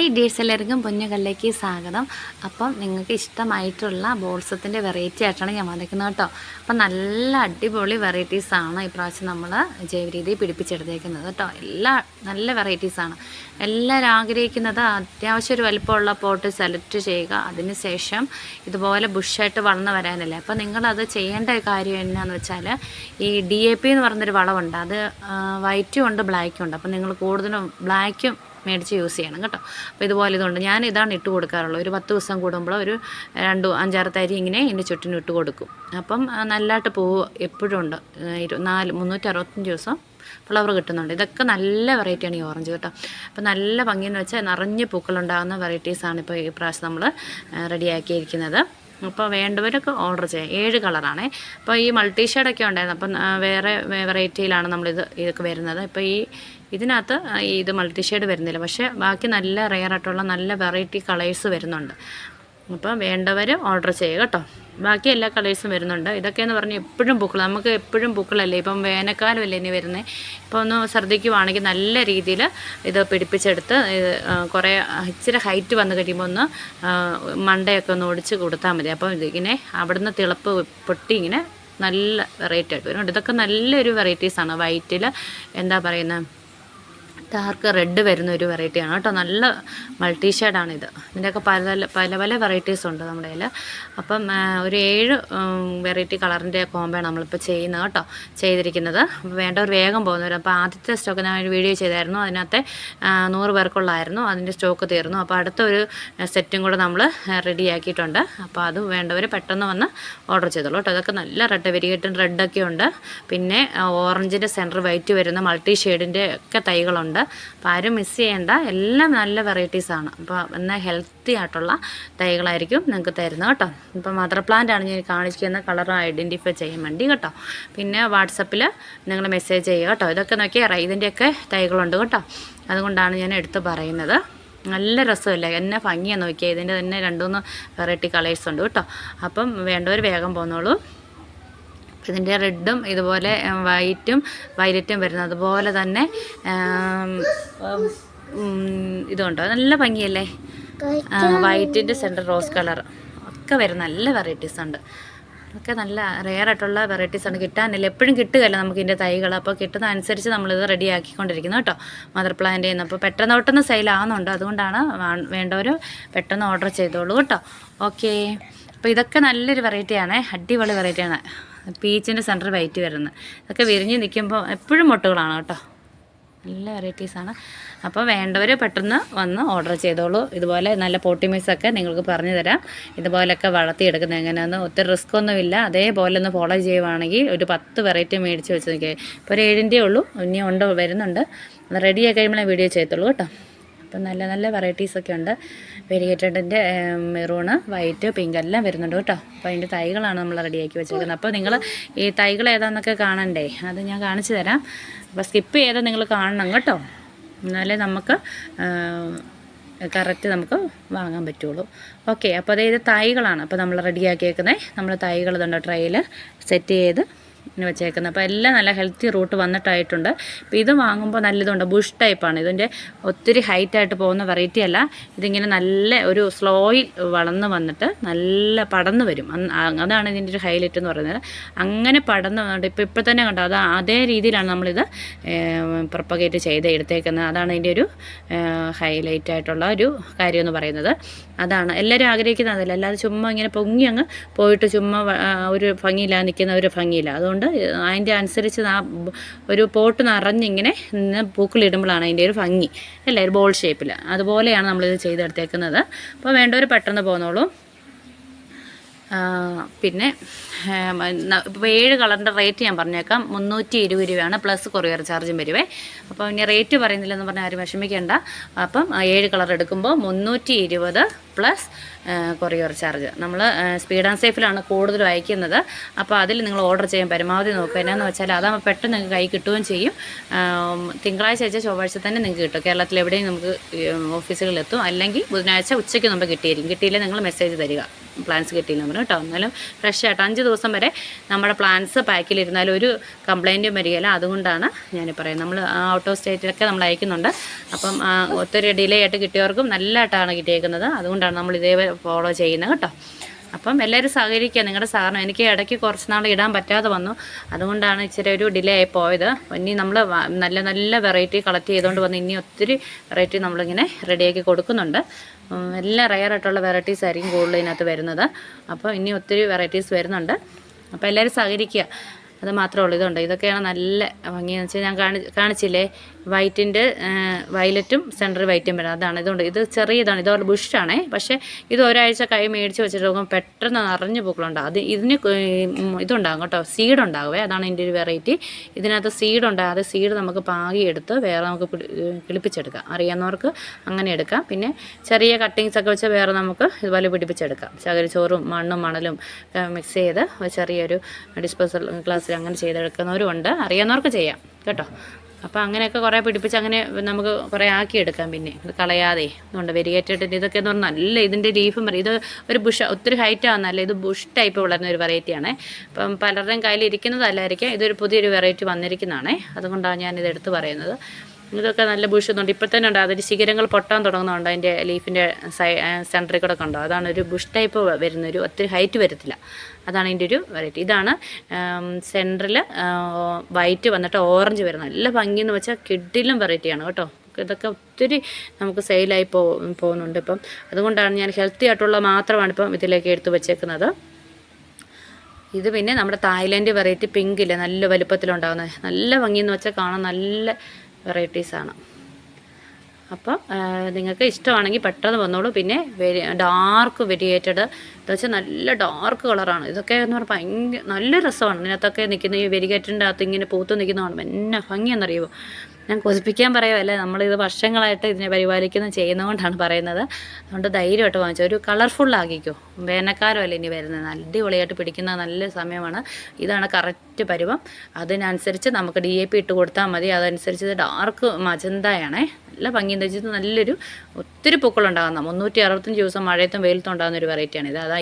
Hi dears എല്ലാവർക്കും പൊന്നുകളിലേക്ക് സ്വാഗതം. അപ്പം നിങ്ങൾക്ക് ഇഷ്ടമായിട്ടുള്ള ബോൾസത്തിന്റെ വെറൈറ്റി ആയിട്ടാണ് ഞാൻ വന്നിരിക്കുന്നത് കേട്ടോ. അപ്പം നല്ല അടിപൊളി വെറൈറ്റീസാണ് ഇപ്രാവശ്യം നമ്മൾ ജൈവരീതി പിടിപ്പിച്ചെടുത്തേക്കുന്നത് കേട്ടോ. എല്ലാ നല്ല വെറൈറ്റീസാണ് എല്ലാവരും ആഗ്രഹിക്കുന്നത് അത്യാവശ്യം ഒരു വലിപ്പമുള്ള പോട്ട് സെലക്ട് ചെയ്യുക. അതിനുശേഷം ഇതുപോലെ ബുഷായിട്ട് വളർന്നു വരാനല്ലേ. അപ്പോൾ നിങ്ങളത് ചെയ്യേണ്ട കാര്യം എന്നാന്ന് വെച്ചാൽ ഈ ഡി എ പി എന്ന് പറഞ്ഞൊരു വളമുണ്ട് അത് വൈറ്റും ഉണ്ട് ബ്ലാക്കും ഉണ്ട്. അപ്പം നിങ്ങൾ കൂടുതലും ബ്ലാക്കും മേടിച്ച് യൂസ് ചെയ്യണം കേട്ടോ. അപ്പോൾ ഇതുപോലെ ഇതുണ്ട്. ഞാൻ ഇതാണ് ഇട്ട് കൊടുക്കാറുള്ളത്. ഒരു പത്ത് ദിവസം കൂടുമ്പോൾ ഒരു രണ്ട് അഞ്ചാറ് തരി ഇങ്ങനെ ഇതിന്റെ ചുറ്റിനും ഇട്ട് കൊടുക്കും. അപ്പം നല്ലതായിട്ട് പൂവ് എപ്പോഴും ഉണ്ട്. നാല് മുന്നൂറ്റി അറുപത്തഞ്ച് ദിവസം ഫ്ലവർ കിട്ടുന്നുണ്ട്. ഇതൊക്കെ നല്ല വെറൈറ്റിയാണ് ഈ ഓറഞ്ച് കേട്ടോ. അപ്പോൾ നല്ല ഭംഗിയെന്ന് വെച്ചാൽ നിറഞ്ഞ് പൂക്കളുണ്ടാകുന്ന വെറൈറ്റീസാണ് ഇപ്പോൾ ഈ പ്രാവശ്യം നമ്മൾ റെഡിയാക്കിയിരിക്കുന്നത്. അപ്പോൾ വേണ്ടവരൊക്കെ ഓർഡർ ചെയ്യാം. ഏഴ് കളറാണ് അപ്പോൾ ഈ മൾട്ടി ഷെയ്ഡൊക്കെ ഉണ്ടായിരുന്നു. അപ്പം വേറെ വെറൈറ്റിയിലാണ് നമ്മളിത് ഇതൊക്കെ വരുന്നത്. ഇപ്പോൾ ഈ ഇതിനകത്ത് ഇത് മൾട്ടി ഷെയ്ഡ് വരുന്നില്ല. പക്ഷേ ബാക്കി നല്ല റെയർ ആയിട്ടുള്ള നല്ല വെറൈറ്റി കളേഴ്സ് വരുന്നുണ്ട്. അപ്പോൾ വേണ്ടവർ ഓർഡർ ചെയ്യുക കേട്ടോ. ബാക്കി എല്ലാ കളേഴ്സും വരുന്നുണ്ട്. ഇതൊക്കെയെന്ന് പറഞ്ഞാൽ എപ്പോഴും പൂക്കൾ. നമുക്ക് എപ്പോഴും പൂക്കളല്ലേ? ഇപ്പം വേനൽക്കാലമല്ലേ ഇനി വരുന്നത് ഇപ്പോൾ ഒന്ന് ശ്രദ്ധിക്കുവാണെങ്കിൽ നല്ല രീതിയിൽ ഇത് പിടിപ്പിച്ചെടുത്ത് കുറേ ഇച്ചിരി ഹൈറ്റ് വന്നു കഴിയുമ്പോൾ ഒന്ന് മണ്ടയൊക്കെ ഒന്ന് ഒടിച്ച് കൊടുത്താൽ മതി. അപ്പോൾ ഇതിങ്ങനെ അവിടുന്ന് തിളപ്പ് പൊട്ടി ഇങ്ങനെ നല്ല വെറൈറ്റി ആയിട്ട് വരും ഇതൊക്കെ നല്ലൊരു വെറൈറ്റീസാണ് വൈറ്റിൽ എന്താ പറയുന്നത് ഡാർക്ക് റെഡ് വരുന്ന ഒരു വെറൈറ്റിയാണ് കേട്ടോ. നല്ല മൾട്ടി ഷെയ്ഡാണ് ഇത്. ഇതിന്റെയൊക്കെ പല പല പല വെറൈറ്റീസ് ഉണ്ട് നമ്മുടെ കയ്യിൽ അപ്പം ഒരു ഏഴ് വെറൈറ്റി കളറിന്റെ കോമ്പാണ് നമ്മളിപ്പോൾ ചെയ്യുന്നത് കേട്ടോ. ചെയ്തിരിക്കുന്നത്. വേണ്ടവർ വേഗം പോകുന്നവർ അപ്പോൾ ആദ്യത്തെ സ്റ്റോക്ക് ഞാൻ ഒരു വീഡിയോ ചെയ്തായിരുന്നു. അതിനകത്തെ നൂറ് പേർക്കുള്ളായിരുന്നു. അതിന്റെ സ്റ്റോക്ക് തീർന്നു. അപ്പോൾ അടുത്ത ഒരു സെറ്റും കൂടെ നമ്മൾ റെഡിയാക്കിയിട്ടുണ്ട് അപ്പോൾ അത് വേണ്ടവർ പെട്ടെന്ന് വന്ന് ഓർഡർ ചെയ്തോളൂ കേട്ടോ. അതൊക്കെ നല്ല റെഡ് വെരികേറ്റൻ റെഡൊക്കെ ഉണ്ട്. പിന്നെ ഓറഞ്ചിന്റെ സെന്റർ വൈറ്റ് വരുന്ന മൾട്ടി ഷെയ്ഡിന്റെ ഒക്കെ തൈകളുണ്ട്. അപ്പോൾ ആരും മിസ് ചെയ്യേണ്ട. എല്ലാം നല്ല വെറൈറ്റീസാണ് അപ്പോൾ എന്നാൽ ഹെൽത്തി ആയിട്ടുള്ള തൈകളായിരിക്കും നിങ്ങൾക്ക് തരുന്നത് കേട്ടോ. ഇപ്പോൾ മദർ പ്ലാന്റ് ആണ് ഞാൻ കാണിക്കുന്ന കളർ ഐഡന്റിഫൈ ചെയ്യാൻ വേണ്ടി കേട്ടോ. പിന്നെ വാട്സപ്പിൽ നിങ്ങൾ മെസ്സേജ് ചെയ്യുക കേട്ടോ. ഇതൊക്കെ നോക്കിയാൽ ഇതിന്റെയൊക്കെ തൈകളുണ്ട് കേട്ടോ. അതുകൊണ്ടാണ് ഞാൻ എടുത്ത് പറയുന്നത്. നല്ല രസമല്ലേ? എന്നെ ഭംഗിയാണ് നോക്കിയാൽ ഇതിന്റെ തന്നെ രണ്ടുമൂന്ന് വെറൈറ്റി കളേഴ്സ് ഉണ്ട് കേട്ടോ. അപ്പം വേണ്ടവർ വേഗം പോന്നോളൂ. ഇതിന്റെ റെഡും ഇതുപോലെ വൈറ്റും വൈലറ്റും വരുന്നത്. അതുപോലെ തന്നെ ഇതുണ്ടോ? നല്ല ഭംഗിയല്ലേ? വൈറ്റിന്റെ സെന്റർ റോസ് കളർ. ഒക്കെ വരുന്ന നല്ല വെറൈറ്റീസ് ഉണ്ട്. ഒക്കെ നല്ല റെയർ ആയിട്ടുള്ള വെറൈറ്റീസ് ആണ്. കിട്ടാനില്ല. എപ്പോഴും കിട്ടുകയല്ല നമുക്ക് ഇതിന്റെ തൈകൾ? അപ്പോൾ കിട്ടുന്ന അനുസരിച്ച് നമ്മളിത് റെഡി ആക്കിക്കൊണ്ടിരിക്കുന്നു കേട്ടോ മദർ പ്ലാന്റ് ചെയ്യുന്ന അപ്പോൾ പെട്ടെന്ന് പെട്ടെന്ന് സെയിലാവുന്നുണ്ട്. അതുകൊണ്ടാണ് വേണ്ടവർ പെട്ടെന്ന് ഓർഡർ ചെയ്തോളൂ കേട്ടോ. ഓക്കെ. അപ്പോൾ ഇതൊക്കെ നല്ലൊരു വെറൈറ്റിയാണ്. അടിപൊളി വെറൈറ്റിയാണ്. പീച്ചിന്റെ സെന്റർ വൈറ്റ് വരുന്നത്. ഇതൊക്കെ വിരിഞ്ഞ് നിൽക്കുമ്പോൾ എപ്പോഴും മുട്ടുകളാണ് കേട്ടോ. നല്ല വെറൈറ്റീസാണ് അപ്പോൾ വേണ്ടവർ പെട്ടെന്ന് വന്ന് ഓർഡർ ചെയ്തോളൂ. ഇതുപോലെ നല്ല പോട്ടിമീസൊക്കെ നിങ്ങൾക്ക് പറഞ്ഞു തരാം. ഇതുപോലെയൊക്കെ വളർത്തിയെടുക്കുന്നത് എങ്ങനെയാണെന്ന് ഒത്തിരി റിസ്ക് ഒന്നുമില്ല. അതേപോലെ ഒന്ന് ഫോളോ ചെയ്യുവാണെങ്കിൽ ഒരു പത്ത് വെറൈറ്റി മേടിച്ച് വെച്ച് നോക്കിയാൽ ഇപ്പോൾ ഒരു ഏഴിന്റെ ഉള്ളൂ. ഇനി ഉണ്ട് വരുന്നുണ്ട്. അത് കഴിയുമ്പോൾ വീഡിയോ ചെയ്യത്തുള്ളൂ കേട്ടോ. അപ്പം നല്ല നല്ല വെറൈറ്റീസൊക്കെ ഉണ്ട്. വെരിഗേറ്റഡിന്റെ മെറൂണ് വൈറ്റ് പിങ്ക് എല്ലാം വരുന്നുണ്ട് കേട്ടോ. അപ്പോൾ അതിന്റെ തൈകളാണ് നമ്മൾ റെഡിയാക്കി വെച്ചേക്കുന്നത്. അപ്പോൾ നിങ്ങൾ ഈ തൈകൾ ഏതാണെന്നൊക്കെ കാണണ്ടേ? അത് ഞാൻ കാണിച്ചു തരാം. അപ്പോൾ സ്കിപ്പ് ചെയ്താൽ നിങ്ങൾ കാണണം കേട്ടോ. എന്നാലേ നമുക്ക് കറക്റ്റ് നമുക്ക് വാങ്ങാൻ പറ്റുള്ളൂ. ഓക്കെ അപ്പോൾ അതായത് തൈകളാണ്. അപ്പോൾ നമ്മൾ റെഡിയാക്കിയേക്കുന്നത് നമ്മൾ തൈകൾ ഇതുണ്ടോ ട്രെയിൽ സെറ്റ് ചെയ്ത് ഇങ്ങനെ വെച്ചേക്കുന്നത്. അപ്പോൾ എല്ലാം നല്ല ഹെൽത്തി റൂട്ട് വന്നിട്ടായിട്ടുണ്ട്. അപ്പോൾ ഇത് വാങ്ങുമ്പോൾ നല്ലതുണ്ട്. ബുഷ് ടൈപ്പാണ് ഇതിന്റെ ഒത്തിരി ഹൈറ്റായിട്ട് പോകുന്ന വെറൈറ്റി അല്ല. ഇതിങ്ങനെ നല്ല ഒരു സ്ലോയിൽ വളർന്ന് വന്നിട്ട് നല്ല പടന്ന് വരും. അതാണ് ഇതിന്റെ ഒരു ഹൈലൈറ്റ് എന്ന് പറയുന്നത്. അങ്ങനെ പടന്ന് വന്നിട്ട് ഇപ്പോൾ ഇപ്പോൾ തന്നെ കണ്ടോ? അത് അതേ രീതിയിലാണ് നമ്മളിത് പ്രൊപ്പഗേറ്റ് ചെയ്ത് എടുത്തേക്കുന്നത്. അതാണ് ഇതിന്റെ ഒരു ഹൈലൈറ്റ് ആയിട്ടുള്ള ഒരു കാര്യം എന്ന് പറയുന്നത്. അതാണ്. എല്ലാവരും ആഗ്രഹിക്കുന്നത് അതല്ല അല്ലാതെ ചുമ്മാ ഇങ്ങനെ പൊങ്ങി അങ്ങ് പോയിട്ട് ചുമ്മാ ഒരു ഭംഗിയില്ല നിൽക്കുന്ന ഒരു ഭംഗിയില്ല. അതുകൊണ്ട് അതിന്റെ അനുസരിച്ച് ആ ഒരു പോട്ട് നിറഞ്ഞിങ്ങനെ പൂക്കളിടുമ്പോഴാണ് അതിന്റെ ഒരു ഭംഗി. അല്ലേ? ഒരു ബോൾ ഷേപ്പിൽ അതുപോലെയാണ് നമ്മളിത് ചെയ്തെടുത്തേക്കുന്നത്. അപ്പോൾ വേണ്ടവർ പെട്ടെന്ന് പോന്നോളൂ. പിന്നെ ഇപ്പോൾ ഏഴ് കളറിന്റെ റേറ്റ് ഞാൻ പറഞ്ഞേക്കാം. മുന്നൂറ്റി ഇരുപത് രൂപയാണ് പ്ലസ് കൊറിയർ ചാർജും വരുവേ. അപ്പോൾ ഇനി റേറ്റ് പറയുന്നില്ലെന്ന് പറഞ്ഞാൽ ആരും വിഷമിക്കേണ്ട. അപ്പം ഏഴ് കളർ എടുക്കുമ്പോൾ മുന്നൂറ്റി ഇരുപത് പ്ലസ് കൊറിയർ ചാർജ്. നമ്മൾ സ്പീഡ് ആൻഡ് സേഫിലാണ് കൂടുതലും അയക്കുന്നത് അപ്പോൾ അതിൽ നിങ്ങൾ ഓർഡർ ചെയ്യാൻ പരമാവധി നോക്കുക. എന്നാന്ന് വെച്ചാൽ അതാകുമ്പോൾ പെട്ടെന്ന് നിങ്ങൾക്ക് കൈ കിട്ടുകയും ചെയ്യും. തിങ്കളാഴ്ച അയച്ച ചൊവ്വാഴ്ച തന്നെ നിങ്ങൾക്ക് കിട്ടും. കേരളത്തിൽ എവിടെയും നമുക്ക് ഓഫീസുകളിലെത്തും അല്ലെങ്കിൽ ബുധനാഴ്ച ഉച്ചയ്ക്ക് മുമ്പ് കിട്ടിയിരിക്കും കിട്ടിയില്ലെങ്കിൽ നിങ്ങൾ മെസ്സേജ് തരിക. പ്ലാന്റ്സ് കിട്ടിയില്ല പറഞ്ഞു കേട്ടോ. എന്നാലും ഫ്രഷ് ആയിട്ട് അഞ്ച് ദിവസം വരെ നമ്മുടെ പ്ലാന്റ്സ് പാക്കിലിരുന്നാലും ഒരു കംപ്ലൈന്റും വരികയില്ല. അതുകൊണ്ടാണ് ഞാൻ പറയുന്നത്. നമ്മൾ ഔട്ട് ഓഫ് സ്റ്റേറ്റിലൊക്കെ നമ്മൾ അയക്കുന്നുണ്ട്. അപ്പം ഒത്തിരി ഡിലേ ആയിട്ട് കിട്ടിയവർക്കും നല്ലതായിട്ടാണ് കിട്ടിയേക്കുന്നത്. അതുകൊണ്ടാണ് നമ്മൾ ഇതേപോലെ ഫോളോ ചെയ്യുന്നത് കേട്ടോ. അപ്പം എല്ലാവരും സഹകരിക്കുക. നിങ്ങളുടെ സഹകരണം. എനിക്ക് ഇടയ്ക്ക് കുറച്ച് നാൾ ഇടാൻ പറ്റാതെ വന്നു. അതുകൊണ്ടാണ് ഇച്ചിരി ഒരു ഡിലേ ആയി പോയത്. ഇനി നമ്മൾ നല്ല നല്ല വെറൈറ്റി കളക്ട് ചെയ്തുകൊണ്ട് വന്ന് ഇനി ഒത്തിരി വെറൈറ്റി നമ്മളിങ്ങനെ റെഡിയാക്കി കൊടുക്കുന്നുണ്ട്. എല്ലാ റയർ ആയിട്ടുള്ള വെറൈറ്റീസ് ആയിരിക്കും കൂടുതൽ ഇതിനകത്ത് വരുന്നത്. അപ്പോൾ ഇനി ഒത്തിരി വെറൈറ്റീസ് വരുന്നുണ്ട്. അപ്പോൾ എല്ലാവരും സഹകരിക്കുക. അത് മാത്രമേ ഉള്ളൂ. ഇതുണ്ട്. ഇതൊക്കെയാണ് നല്ല ഭംഗിയെന്ന് വെച്ചാൽ ഞാൻ കാണി കാണിച്ചില്ലേ? വൈറ്റിന്റെ വയലറ്റും സെന്റർ വൈറ്റും വരും അതാണ് ഇതുകൊണ്ട് ഇത് ചെറിയതാണ്. ഇത് ബുഷാണേ. പക്ഷേ ഇത് ഒരാഴ്ച കൈ മേടിച്ച് വെച്ചിട്ട് നോക്കുമ്പോൾ പെട്ടെന്ന് നിറഞ്ഞു പൂക്കളുണ്ടാകും അത് ഇതിന് ഇതുണ്ടാകും കേട്ടോ. സീഡ് ഉണ്ടാകുമേ അതാണ് ഇതിന്റെ ഒരു വെറൈറ്റി. ഇതിനകത്ത് സീഡ് ഉണ്ടാകും അത് സീഡ് നമുക്ക് പാകി എടുത്ത് വേറെ നമുക്ക് കിളിപ്പിച്ചെടുക്കാം. അറിയാവുന്നവർക്ക് അങ്ങനെ എടുക്കാം. പിന്നെ ചെറിയ കട്ടിങ്സ് ഒക്കെ വെച്ച് വേറെ നമുക്ക് ഇതുപോലെ പിടിപ്പിച്ചെടുക്കാം. ചകരിച്ചോറും മണ്ണും മണലും മിക്സ് ചെയ്ത് ഒരു ചെറിയൊരു ഡിസ്പോസൽ ഗ്ലാസ്സിൽ അങ്ങനെ ചെയ്തെടുക്കുന്നവരും ഉണ്ട് അറിയാവുന്നവർക്ക് ചെയ്യാം കേട്ടോ. അപ്പോൾ അങ്ങനെയൊക്കെ കുറേ പിടിപ്പിച്ച് അങ്ങനെ നമുക്ക് കുറേ ആക്കിയെടുക്കാം പിന്നെ. ഇത് കളയാതെ. അതുകൊണ്ട് വെരിയേറ്റഡ് ഇതൊക്കെ എന്ന് പറഞ്ഞാൽ നല്ല ഇതിന്റെ ലീഫും പറയും. ഇത് ഒരു ബുഷ് ഒത്തിരി ഹൈറ്റ് ആവുന്നല്ല ഇത് ബുഷ് ടൈപ്പ് വളരുന്ന ഒരു വെറൈറ്റിയാണ് അപ്പം പലരുടെയും കയ്യിൽ ഇരിക്കുന്നതല്ലായിരിക്കാം ഇതൊരു പുതിയൊരു വെറൈറ്റി വന്നിരിക്കുന്നതാണേ. അതുകൊണ്ടാണ് ഞാൻ ഇത് എടുത്ത് പറയുന്നത്. ഇതൊക്കെ നല്ല ബുഷ് ഒന്നുണ്ട് ഇപ്പം തന്നെ ഉണ്ട്. അതിന്റെ ശിഖരങ്ങൾ പൊട്ടാൻ തുടങ്ങുന്നുണ്ട് അതിന്റെ ലീഫിന്റെ സൈ സെന്ററിൽ കൂടെ കണ്ടോ? അതാണ് ഒരു ബുഷ് ടൈപ്പ് വരുന്ന ഒരു ഒത്തിരി ഹൈറ്റ് വരത്തില്ല. അതാണ് ഇതിന്റെ ഒരു വെറൈറ്റി ഇതാണ് സെന്ററിൽ വൈറ്റ് വന്നിട്ട് ഓറഞ്ച് വരുന്ന നല്ല ഭംഗിയെന്ന് വെച്ചാൽ കിഡിലും വെറൈറ്റിയാണ് കേട്ടോ. ഇതൊക്കെ ഒത്തിരി നമുക്ക് സെയിലായി പോ പോകുന്നുണ്ട് ഇപ്പം. അതുകൊണ്ടാണ് ഞാൻ ഹെൽത്തി ആയിട്ടുള്ള മാത്രമാണ് ഇപ്പം ഇതിലേക്ക് എടുത്തു വെച്ചേക്കുന്നത്. ഇത് പിന്നെ നമ്മുടെ തായ്ലൻഡ് വെറൈറ്റി പിങ്ക് ഇല്ലേ? നല്ല വലുപ്പത്തിലുണ്ടാകുന്നത് നല്ല ഭംഗിയെന്ന് വെച്ചാൽ കാണാൻ നല്ല വെറൈറ്റീസാണ് അപ്പം നിങ്ങൾക്ക് ഇഷ്ടമാണെങ്കിൽ പെട്ടെന്ന് വന്നോളൂ. പിന്നെ ഡാർക്ക് വെരിയേറ്റഡ് വെച്ചാൽ നല്ല ഡാർക്ക് കളറാണ് ഇതൊക്കെ എന്ന് പറഞ്ഞാൽ ഭയങ്കര നല്ല രസമാണ്. ഇതിനകത്തൊക്കെ നിൽക്കുന്ന ഈ വെരികേറ്റിന്റെ അകത്ത് ഇങ്ങനെ പൂത്ത് നിൽക്കുന്ന കാണുമ്പോൾ എന്നാ ഭംഗിയെന്നറിയുമോ ഞാൻ കൊതിപ്പിക്കാൻ പറയുമല്ല നമ്മളിത് വർഷങ്ങളായിട്ട് ഇതിനെ പരിപാലിക്കുന്ന ചെയ്യുന്നതുകൊണ്ടാണ് പറയുന്നത്. അതുകൊണ്ട് ധൈര്യമായിട്ട് വാങ്ങിച്ചു. ഒരു കളർഫുള്ളാക്കിക്കോ വേനൽക്കാലമല്ല ഇനി വരുന്നത്. നല്ല അടിപൊളിയായിട്ട് പിടിക്കുന്ന നല്ല സമയമാണ്. ഇതാണ് കറക്റ്റ് പരുവം. അതിനനുസരിച്ച് നമുക്ക് ഡി എ പി ഇട്ട് കൊടുത്താൽ മതി. അതനുസരിച്ച് ഇത് ഡാർക്ക് മജന്തയാണേ. നല്ല ഭംഗി. എന്താ വെച്ചാൽ നല്ലൊരു ഒത്തിരി പൂക്കളുണ്ടാകുന്ന. മുന്നൂറ്റി അറുപത്തഞ്ച് ദിവസം മഴയത്തും വെയിലത്തും ഉണ്ടാകുന്ന ഒരു വെറൈറ്റിയാണ് ഇത് അതാ